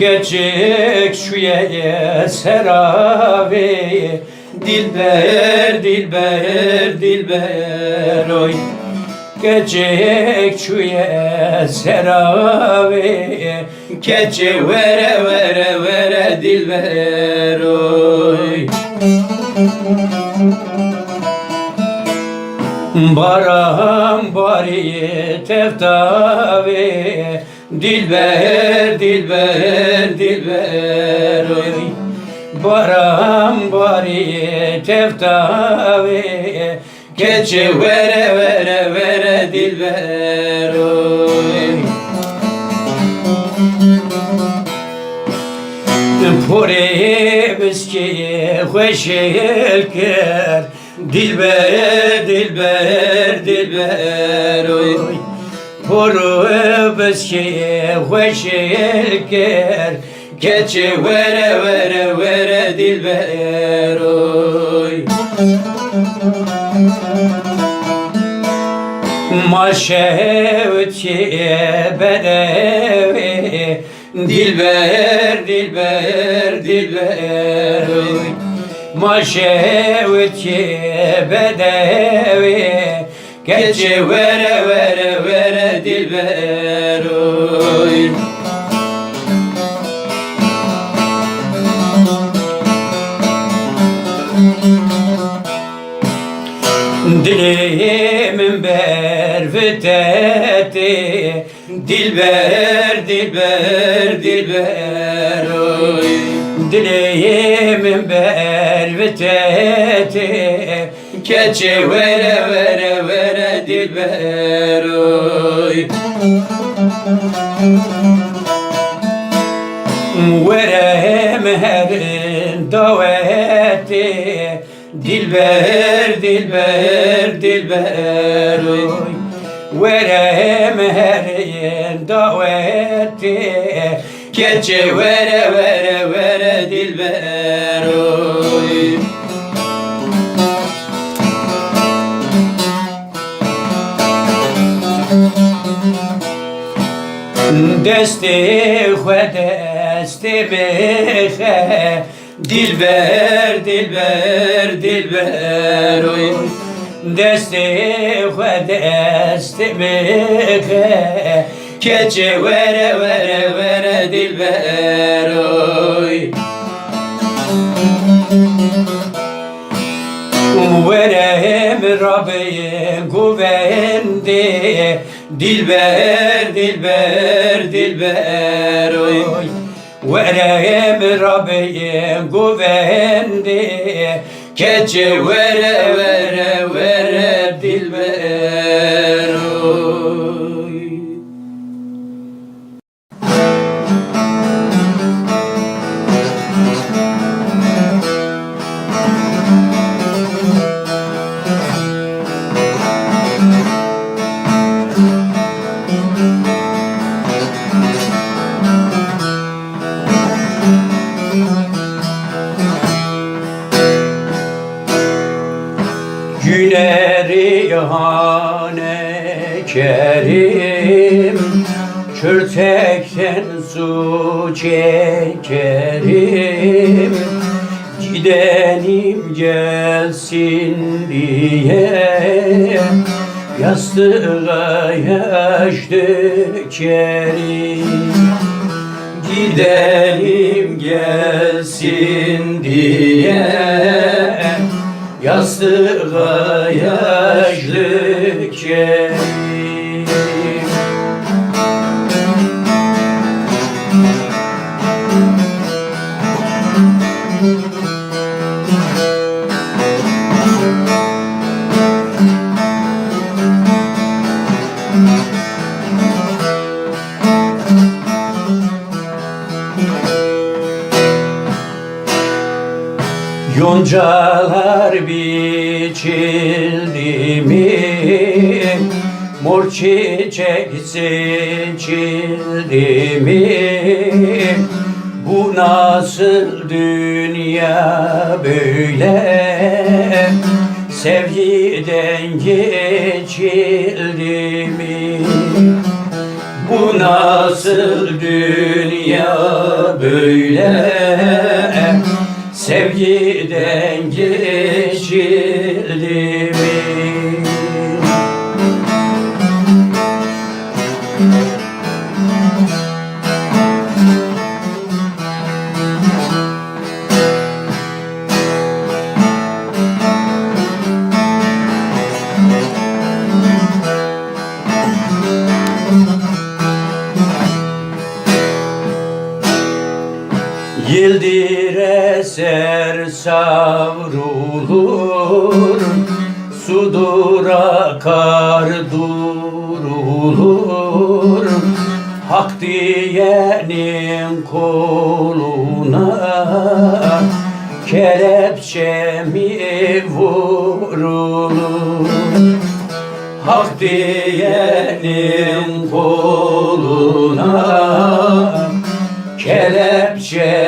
Geçecek şu yeye seravi. Dilber, dilber, dilber oy. Geçecek şu yeye seravi. Keçe vere vere vere dilber oy Baram bari teftavi Dilber, dilber, dilber. Oy Baram bari teftavi Keçe vere vere vere dilber. Oy Pure biski hoşel ker Dilber, dilber, dilber oy. Pure biski hoşel ker Keçe vere vere vere dilber oy. Maşevti bedevi Dilber, dilber, dilber Maşevti bedevi Geçe vere vere vere dilber oy Dilimin berfeteti Dilber, dilber, dilber oy دلي من بر كتشي ورا ورا ورا دل بروي ورا هم هرن دواتي دل بر دل بر دل بروي ورا هم هرن دواتي Keçe vere vere vere dilber oy Desti xwe desti mexe Dilber, dilber, dilber oy Desti xwe desti mexe Keçe vere vere vere dilber oy. Verem Rabbim güvendi Dilber, dilber, dilber oy. Verem Rabbim güvendi Keçe vere vere vere dilber oy Güneri hane kerim Çürtekten su çekerim Gidenim gelsin diye Yastığa yaş dökerim Gidelim gelsin diye Yastığa yaş Yoncalar biçildi mi? Mor çiçek seçildi mi? Bu nasıl dünya böyle? Sevgiden geçildi mi? Bu nasıl dünya böyle Sevgiden geçildi eser savrulur Sudur akar durulur. Hak diyenin koluna Kelepçe mi vurulur. Hak diyenin koluna Kelepçe